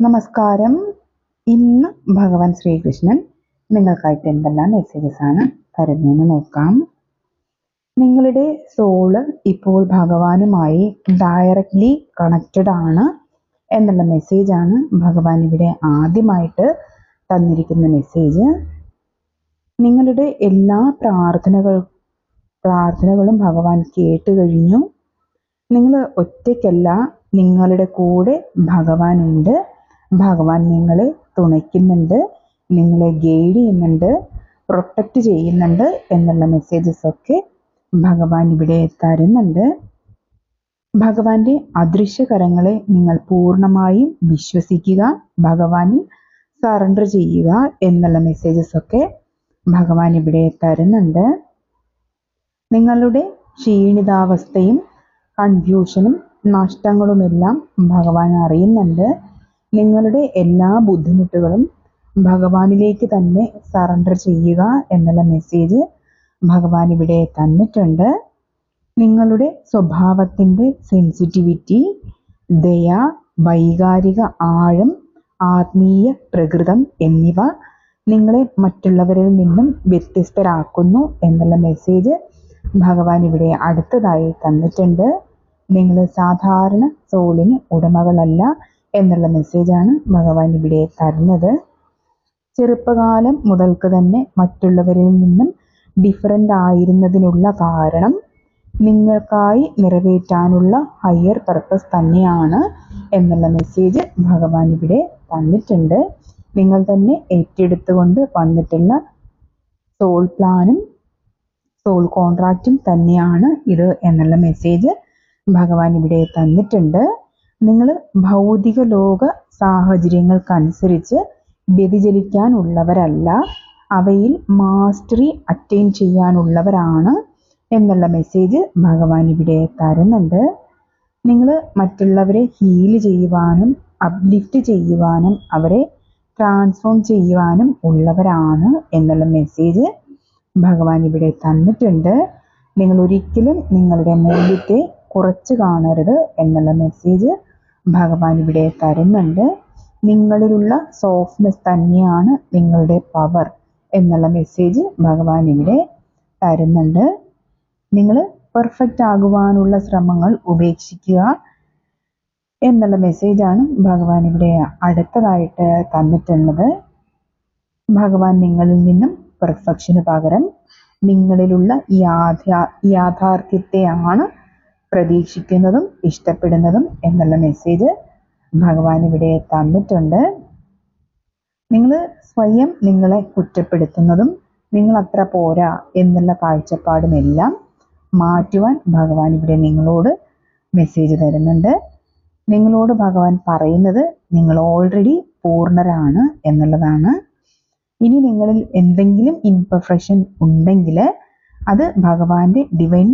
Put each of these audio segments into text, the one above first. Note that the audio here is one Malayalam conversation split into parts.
നമസ്കാരം. ഇന്ന് ഭഗവാൻ ശ്രീകൃഷ്ണൻ നിങ്ങൾക്കായിട്ട് എന്തെല്ലാം മെസ്സേജസ് ആണ് തരുന്നതെന്ന് നോക്കാം. നിങ്ങളുടെ സോൾ ഇപ്പോൾ ഭഗവാനുമായി ഡയറക്റ്റ്ലി കണക്റ്റഡ് ആണ് എന്നുള്ള മെസ്സേജ് ആണ് ഭഗവാൻ ഇവിടെ ആദ്യമായിട്ട് തന്നിരിക്കുന്ന മെസ്സേജ് നിങ്ങളുടെ എല്ലാ പ്രാർത്ഥനകൾ പ്രാർത്ഥനകളും ഭഗവാൻ കേട്ട് കഴിഞ്ഞു. നിങ്ങൾ ഒറ്റയ്ക്കല്ല നിങ്ങളുടെ കൂടെ ഭഗവാനുണ്ട്. ഭഗവാൻ നിങ്ങളെ തുണയ്ക്കുന്നുണ്ട് നിങ്ങളെ ഗൈഡ് ചെയ്യുന്നുണ്ട് പ്രൊട്ടക്റ്റ് ചെയ്യുന്നുണ്ട് എന്നുള്ള മെസ്സേജസ് ഒക്കെ ഭഗവാൻ ഇവിടെ തരുന്നുണ്ട്. ഭഗവാന്റെ അദൃശ്യകരങ്ങളെ നിങ്ങൾ പൂർണമായും വിശ്വസിക്കുക ഭഗവാനിൽ സറണ്ടർ ചെയ്യുക എന്നുള്ള മെസ്സേജസ് ഒക്കെ ഭഗവാൻ ഇവിടെ തരുന്നുണ്ട്. നിങ്ങളുടെ ക്ഷീണിതാവസ്ഥയും കൺഫ്യൂഷനും നഷ്ടങ്ങളുമെല്ലാം ഭഗവാൻ അറിയുന്നുണ്ട്. നിങ്ങളുടെ എല്ലാ ബുദ്ധിമുട്ടുകളും ഭഗവാനിലേക്ക് തന്നെ സറണ്ടർ ചെയ്യുക എന്നുള്ള മെസ്സേജ് ഭഗവാൻ ഇവിടെ തന്നിട്ടുണ്ട്. നിങ്ങളുടെ സ്വഭാവത്തിന്റെ സെൻസിറ്റിവിറ്റി ദയ വൈകാരിക ആഴം ആത്മീയ പ്രകൃതം എന്നിവ നിങ്ങളെ മറ്റുള്ളവരിൽ നിന്നും വ്യത്യസ്തരാക്കുന്നു എന്നുള്ള മെസ്സേജ് ഭഗവാൻ ഇവിടെ അടുത്തതായി തന്നിട്ടുണ്ട്. നിങ്ങൾ സാധാരണ സോളിന് ഉടമകളല്ല. എന്നുള്ള മെസ്സേജാണ് ഭഗവാൻ ഇവിടെ തരുന്നത്. ചെറുപ്പകാലം മുതൽക്ക് തന്നെ മറ്റുള്ളവരിൽ നിന്നും ഡിഫറന്റ് ആയിരുന്നതിനുള്ള കാരണം നിങ്ങൾക്കായി നിറവേറ്റാനുള്ള ഹയർ പർപ്പസ് തന്നെയാണ് എന്നുള്ള മെസ്സേജ് ഭഗവാൻ ഇവിടെ തന്നിട്ടുണ്ട്. നിങ്ങൾ തന്നെ ഏറ്റെടുത്തുകൊണ്ട് വന്നിട്ടുള്ള സോൾ പ്ലാനും സോൾ കോൺട്രാക്റ്റും തന്നെയാണ് ഇത് എന്നുള്ള മെസ്സേജ് ഭഗവാൻ ഇവിടെ തന്നിട്ടുണ്ട്. നിങ്ങൾ ഭൗതിക ലോക സാഹചര്യങ്ങൾക്കനുസരിച്ച് വ്യതിചലിക്കാനുള്ളവരല്ല. അവയിൽ മാസ്റ്ററി അറ്റൈൻ ചെയ്യാനുള്ളവരാണ് എന്നുള്ള മെസ്സേജ് ഭഗവാൻ ഇവിടെ തരുന്നുണ്ട്. നിങ്ങൾ മറ്റുള്ളവരെ ഹീൽ ചെയ്യുവാനും അപ്ലിഫ്റ്റ് ചെയ്യുവാനും അവരെ ട്രാൻസ്ഫോം ചെയ്യുവാനും ഉള്ളവരാണ് എന്നുള്ള മെസ്സേജ് ഭഗവാൻ ഇവിടെ തന്നിട്ടുണ്ട്. നിങ്ങൾ ഒരിക്കലും നിങ്ങളുടെ മൂല്യത്തെ കുറച്ച് കാണരുത് എന്നുള്ള മെസ്സേജ് ഭഗവാൻ ഇവിടെ തരുന്നുണ്ട്. നിങ്ങളിലുള്ള സോഫ്റ്റ്നെസ് തന്നെയാണ് നിങ്ങളുടെ പവർ എന്നുള്ള മെസ്സേജ് ഭഗവാൻ ഇവിടെ തരുന്നുണ്ട്. നിങ്ങൾ പെർഫെക്റ്റ് ആകുവാനുള്ള ശ്രമങ്ങൾ ഉപേക്ഷിക്കുക എന്നുള്ള മെസ്സേജാണ് ഭഗവാൻ ഇവിടെ അടുത്തതായിട്ട് തന്നിട്ടുള്ളത്. ഭഗവാൻ നിങ്ങളിൽ നിന്നും പെർഫെക്ഷന് പകരം നിങ്ങളിലുള്ള യാഥാ യാഥാർത്ഥ്യത്തെയാണ് പ്രതീക്ഷിക്കുന്നതും ഇഷ്ടപ്പെടുന്നതും എന്നുള്ള മെസ്സേജ് ഭഗവാൻ ഇവിടെ തന്നിട്ടുണ്ട്. നിങ്ങൾ സ്വയം നിങ്ങളെ കുറ്റപ്പെടുത്തുന്നതും നിങ്ങൾ അത്ര പോരാ എന്നുള്ള കാഴ്ചപ്പാടുമെല്ലാം മാറ്റുവാൻ ഭഗവാൻ ഇവിടെ നിങ്ങളോട് മെസ്സേജ് തരുന്നുണ്ട്. നിങ്ങളോട് ഭഗവാൻ പറയുന്നത് നിങ്ങൾ ഓൾറെഡി പൂർണരാണ് എന്നുള്ളതാണ്. ഇനി നിങ്ങളിൽ എന്തെങ്കിലും ഇംപെർഫെക്ഷൻ ഉണ്ടെങ്കിൽ അത് ഭഗവാന്റെ ഡിവൈൻ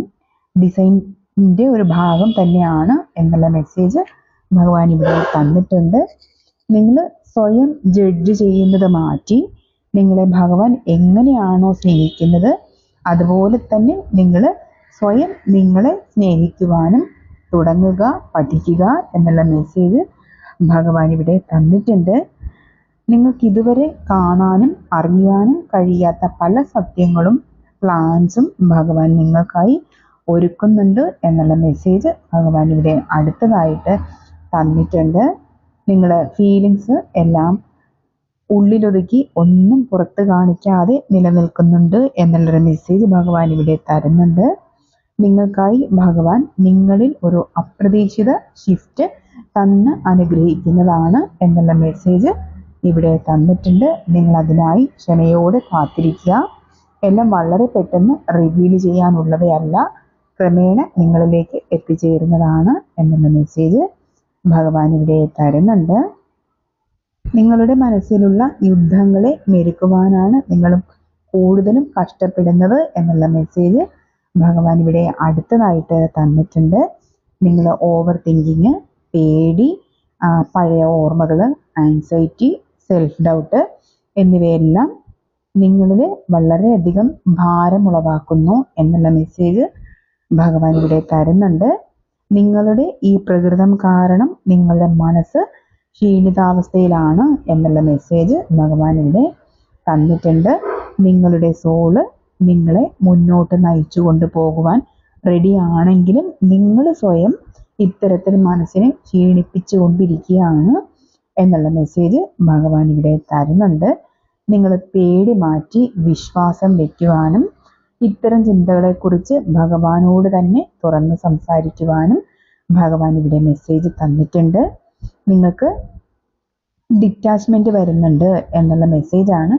ഡിസൈനിന്റെ ഒരു ഭാഗം തന്നെയാണ് എന്നുള്ള മെസ്സേജ് ഭഗവാൻ ഇവിടെ തന്നിട്ടുണ്ട്. നിങ്ങൾ സ്വയം ജഡ്ജ് ചെയ്യുന്നത് മാറ്റി നിങ്ങളെ ഭഗവാൻ എങ്ങനെയാണോ സ്നേഹിക്കുന്നത് അതുപോലെ തന്നെ നിങ്ങൾ സ്വയം നിങ്ങളെ സ്നേഹിക്കുവാനും തുടങ്ങുക പഠിക്കുക എന്നുള്ള മെസ്സേജ് ഭഗവാൻ ഇവിടെ തന്നിട്ടുണ്ട്. നിങ്ങൾക്ക് ഇതുവരെ കാണാനും അറിയാനും കഴിയാത്ത പല സത്യങ്ങളും പ്ലാൻസും ഭഗവാൻ നിങ്ങൾക്കായി ഒരുക്കുന്നുണ്ട് എന്നുള്ള മെസ്സേജ് ഭഗവാൻ ഇവിടെ അടുത്തതായിട്ട് തന്നിട്ടുണ്ട്. നിങ്ങളുടെ ഫീലിങ്സ് എല്ലാം ഉള്ളിലൊതുക്കി ഒന്നും പുറത്ത് കാണിക്കാതെ നിലനിൽക്കുന്നുണ്ട് എന്നുള്ളൊരു മെസ്സേജ് ഭഗവാൻ ഇവിടെ തരുന്നുണ്ട്. നിങ്ങൾക്കായി ഭഗവാൻ നിങ്ങളിൽ ഒരു അപ്രതീക്ഷിത ഷിഫ്റ്റ് തന്ന് അനുഗ്രഹിക്കുന്നതാണ് എന്നുള്ള മെസ്സേജ് ഇവിടെ തന്നിട്ടുണ്ട്. നിങ്ങൾ അതിനായി ക്ഷമയോടെ കാത്തിരിക്കുക. എല്ലാം വളരെ പെട്ടെന്ന് റിവീൽ ചെയ്യാനുള്ളവയല്ല. ക്രമേണ നിങ്ങളിലേക്ക് എത്തിച്ചേരുന്നതാണ് എന്നുള്ള മെസ്സേജ് ഭഗവാൻ ഇവിടെ തരുന്നുണ്ട്. നിങ്ങളുടെ മനസ്സിലുള്ള യുദ്ധങ്ങളെ മെരുക്കുവാനാണ് നിങ്ങളും കൂടുതലും കഷ്ടപ്പെടുന്നത് എന്നുള്ള മെസ്സേജ് ഭഗവാൻ ഇവിടെ അടുത്തതായിട്ട് തന്നിട്ടുണ്ട്. നിങ്ങൾ ഓവർ തിങ്കിങ് പേടി പഴയ ഓർമ്മകൾ ആൻസൈറ്റി സെൽഫ് ഡൗട്ട് എന്നിവയെല്ലാം നിങ്ങളിൽ വളരെയധികം ഭാരമുളവാക്കുന്നു എന്നുള്ള മെസ്സേജ് ഭഗവാൻ ഇവിടെ തരുന്നുണ്ട്. നിങ്ങളുടെ ഈ പ്രകൃതം കാരണം നിങ്ങളുടെ മനസ്സ് ക്ഷീണിതാവസ്ഥയിലാണ് എന്നുള്ള മെസ്സേജ് ഭഗവാൻ ഇവിടെ തന്നിട്ടുണ്ട്. നിങ്ങളുടെ സോൾ നിങ്ങളെ മുന്നോട്ട് നയിച്ചു കൊണ്ടുപോകുവാൻ റെഡി ആണെങ്കിലും നിങ്ങൾ സ്വയം ഇത്തരത്തിൽ മനസ്സിനെ ക്ഷീണിപ്പിച്ചു കൊണ്ടിരിക്കുകയാണ് എന്നുള്ള മെസ്സേജ് ഭഗവാൻ ഇവിടെ തരുന്നുണ്ട്. നിങ്ങൾ പേടി മാറ്റി വിശ്വാസം വയ്ക്കുവാനും ഇത്തരം ചിന്തകളെക്കുറിച്ച് ഭഗവാനോട് തന്നെ തുറന്ന് സംസാരിക്കുവാനും ഭഗവാൻ ഇവിടെ മെസ്സേജ് തന്നിട്ടുണ്ട്. നിങ്ങൾക്ക് ഡിറ്റാച്ച്മെന്റ് വരുന്നുണ്ട് എന്നുള്ള മെസ്സേജാണ്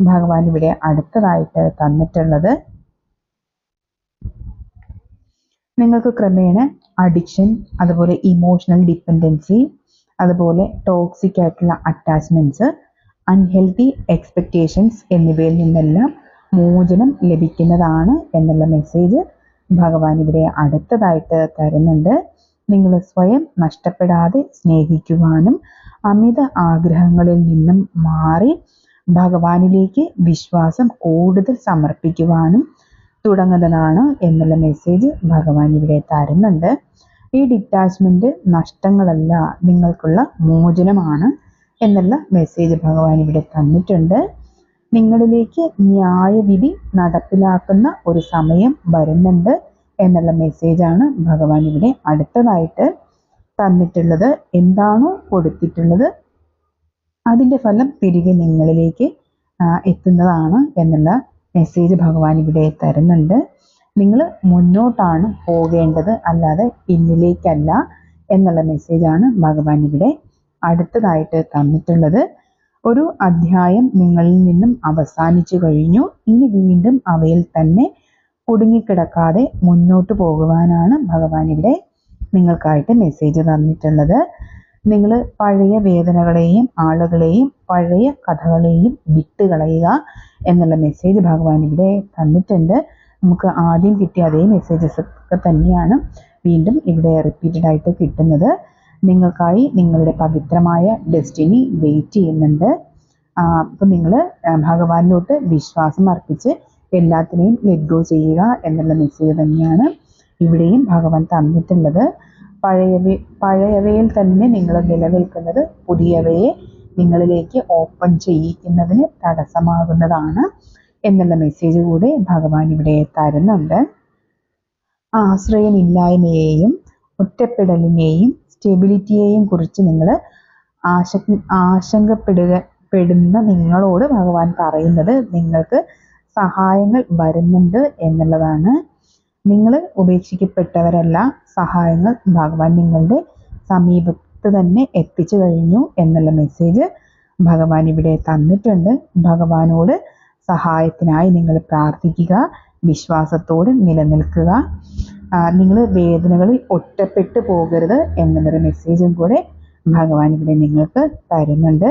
ഭഗവാൻ ഇവിടെ അടുത്തതായിട്ട് തന്നിട്ടുള്ളത്. നിങ്ങൾക്ക് ക്രമേണ അഡിക്ഷൻ അതുപോലെ ഇമോഷണൽ ഡിപ്പെൻഡൻസി അതുപോലെ ടോക്സിക് ആയിട്ടുള്ള അറ്റാച്ച്മെന്റ്സ് അൺഹെൽത്തി എക്സ്പെക്റ്റേഷൻസ് എന്നിവയിൽ നിന്നെല്ലാം മോചനം ലഭിക്കുന്നതാണ് എന്നുള്ള മെസ്സേജ് ഭഗവാൻ ഇവിടെ അടുത്തതായിട്ട് തരുന്നുണ്ട്. നിങ്ങൾ സ്വയം നഷ്ടപ്പെടാതെ സ്നേഹിക്കുവാനും അമിത ആഗ്രഹങ്ങളിൽ നിന്നും മാറി ഭഗവാനിലേക്ക് വിശ്വാസം കൂടുതൽ സമർപ്പിക്കുവാനും തുടങ്ങുന്നതാണ് എന്നുള്ള മെസ്സേജ് ഭഗവാൻ ഇവിടെ തരുന്നുണ്ട്. ഈ ഡിറ്റാച്ച്മെന്റ് നഷ്ടങ്ങളല്ല നിങ്ങൾക്കുള്ള മോചനമാണ് എന്നുള്ള മെസ്സേജ് ഭഗവാൻ ഇവിടെ തന്നിട്ടുണ്ട്. നിങ്ങളിലേക്ക് ന്യായവിധി നടപ്പിലാക്കുന്ന ഒരു സമയം വരുന്നുണ്ട് എന്നുള്ള മെസ്സേജാണ് ഭഗവാൻ ഇവിടെ അടുത്തതായിട്ട് തന്നിട്ടുള്ളത്. എന്താണോ കൊടുത്തിട്ടുള്ളത് അതിന്റെ ഫലം തിരികെ നിങ്ങളിലേക്ക് എത്തുന്നതാണ് എന്നുള്ള മെസ്സേജ് ഭഗവാൻ ഇവിടെ തരുന്നുണ്ട്. നിങ്ങൾ മുന്നോട്ടാണ് പോകേണ്ടത് അല്ലാതെ പിന്നിലേക്കല്ല എന്നുള്ള മെസ്സേജാണ് ഭഗവാൻ ഇവിടെ അടുത്തതായിട്ട് തന്നിട്ടുള്ളത്. ഒരു അധ്യായം നിങ്ങളിൽ നിന്നും അവസാനിച്ചു കഴിഞ്ഞു. ഇനി വീണ്ടും അവയിൽ തന്നെ കുടുങ്ങിക്കിടക്കാതെ മുന്നോട്ട് പോകുവാനാണ് ഭഗവാൻ ഇവിടെ നിങ്ങൾക്കായിട്ട് മെസ്സേജ് തന്നിട്ടുള്ളത്. നിങ്ങൾ പഴയ വേദനകളെയും ആളുകളെയും പഴയ കഥകളെയും വിട്ടുകളയുക എന്നുള്ള മെസ്സേജ് ഭഗവാൻ ഇവിടെ തന്നിട്ടുണ്ട്. നമുക്ക് ആദ്യം കിട്ടിയ അതേ മെസ്സേജസ് ഒക്കെ തന്നെയാണ് വീണ്ടും ഇവിടെ റിപ്പീറ്റഡ് ആയിട്ട് കിട്ടുന്നത്. നിങ്ങൾക്കായി നിങ്ങളുടെ പവിത്രമായ ഡെസ്റ്റിനി വെയിറ്റ് ചെയ്യുന്നുണ്ട്. അപ്പം നിങ്ങൾ ഭഗവാനിലോട്ട് വിശ്വാസം അർപ്പിച്ച് എല്ലാത്തിനെയും ലെറ്റ് ഗോ ചെയ്യുക എന്നുള്ള മെസ്സേജ് തന്നെയാണ് ഇവിടെയും ഭഗവാൻ തന്നിട്ടുള്ളത്. പഴയവ പഴയവയിൽ തന്നെ നിങ്ങൾ നിലനിൽക്കുന്നത് പുതിയവയെ നിങ്ങളിലേക്ക് ഓപ്പൺ ചെയ്യിക്കുന്നതിന് തടസ്സമാകുന്നതാണ് എന്നുള്ള മെസ്സേജ് കൂടെ ഭഗവാൻ ഇവിടെ തരുന്നുണ്ട്. ആശ്രയമില്ലായ്മയെയും ഒറ്റപ്പെടലിനെയും സ്റ്റെബിലിറ്റിയെയും കുറിച്ച് നിങ്ങൾ ആശ ആശങ്കപ്പെടുക പെടുന്ന നിങ്ങളോട് ഭഗവാൻ പറയുന്നത് നിങ്ങൾക്ക് സഹായങ്ങൾ വരുന്നുണ്ട് എന്നുള്ളതാണ്. നിങ്ങൾ ഉപേക്ഷിക്കപ്പെട്ടവരല്ല സഹായങ്ങൾ ഭഗവാൻ നിങ്ങളുടെ സമീപത്ത് തന്നെ എത്തിച്ചു കഴിഞ്ഞു എന്നുള്ള മെസ്സേജ് ഭഗവാൻ ഇവിടെ തന്നിട്ടുണ്ട്. ഭഗവാനോട് സഹായത്തിനായി നിങ്ങൾ പ്രാർത്ഥിക്കുക വിശ്വാസത്തോട് നിലനിൽക്കുക. നിങ്ങൾ വേദനകളിൽ ഒറ്റപ്പെട്ടു പോകരുത് എന്നുള്ളൊരു മെസ്സേജും കൂടെ ഭഗവാൻ ഇവിടെ നിങ്ങൾക്ക് തരുന്നുണ്ട്.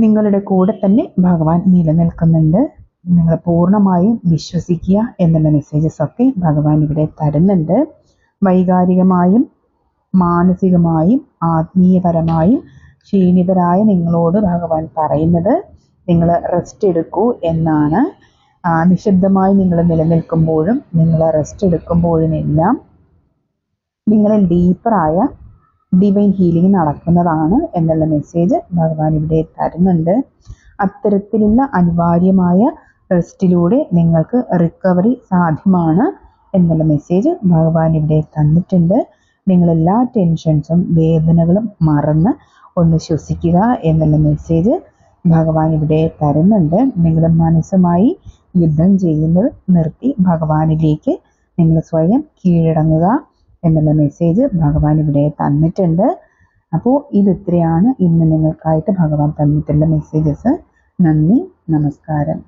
നിങ്ങളുടെ കൂടെ തന്നെ ഭഗവാൻ നിലനിൽക്കുന്നുണ്ട്. നിങ്ങൾ പൂർണമായും വിശ്വസിക്കുക എന്നുള്ള മെസ്സേജസ് ഒക്കെ ഭഗവാൻ ഇവിടെ തരുന്നുണ്ട്. വൈകാരികമായും മാനസികമായും ആത്മീയപരമായും ക്ഷീണിതരായ നിങ്ങളോട് ഭഗവാൻ പറയുന്നത് നിങ്ങൾ റെസ്റ്റ് എടുക്കൂ എന്നാണ്. നിശബ്ദമായി നിങ്ങൾ നിലനിൽക്കുമ്പോഴും നിങ്ങൾ റെസ്റ്റ് എടുക്കുമ്പോഴും എല്ലാം നിങ്ങളിൽ ഡീപ്പറായ ഡിവൈൻ ഹീലിംഗ് നടക്കുന്നതാണ് എന്നുള്ള മെസ്സേജ് ഭഗവാൻ ഇവിടെ തരുന്നുണ്ട്. അത്തരത്തിലുള്ള അനിവാര്യമായ റെസ്റ്റിലൂടെ നിങ്ങൾക്ക് റിക്കവറി സാധ്യമാണ് എന്നുള്ള മെസ്സേജ് ഭഗവാൻ ഇവിടെ തന്നിട്ടുണ്ട്. നിങ്ങൾ എല്ലാ ടെൻഷൻസും വേദനകളും മറന്ന് ഒന്ന് ശ്വസിക്കുക എന്നുള്ള മെസ്സേജ് ഭഗവാൻ ഇവിടെ തരുന്നുണ്ട്. നിങ്ങളുടെ മനസ്സുമായി യുദ്ധം ചെയ്യുന്നത് നിർത്തി ഭഗവാനിലേക്ക് നിങ്ങൾ സ്വയം കീഴടങ്ങുക എന്നുള്ള മെസ്സേജ് ഭഗവാൻ ഇവിടെ തന്നിട്ടുണ്ട്. അപ്പോൾ ഇത് ഇത്രയാണ്. ഇന്ന് നിങ്ങൾക്കായിട്ട് ഭഗവാൻ തന്നിട്ടുള്ള മെസ്സേജസ് നന്ദി നമസ്കാരം.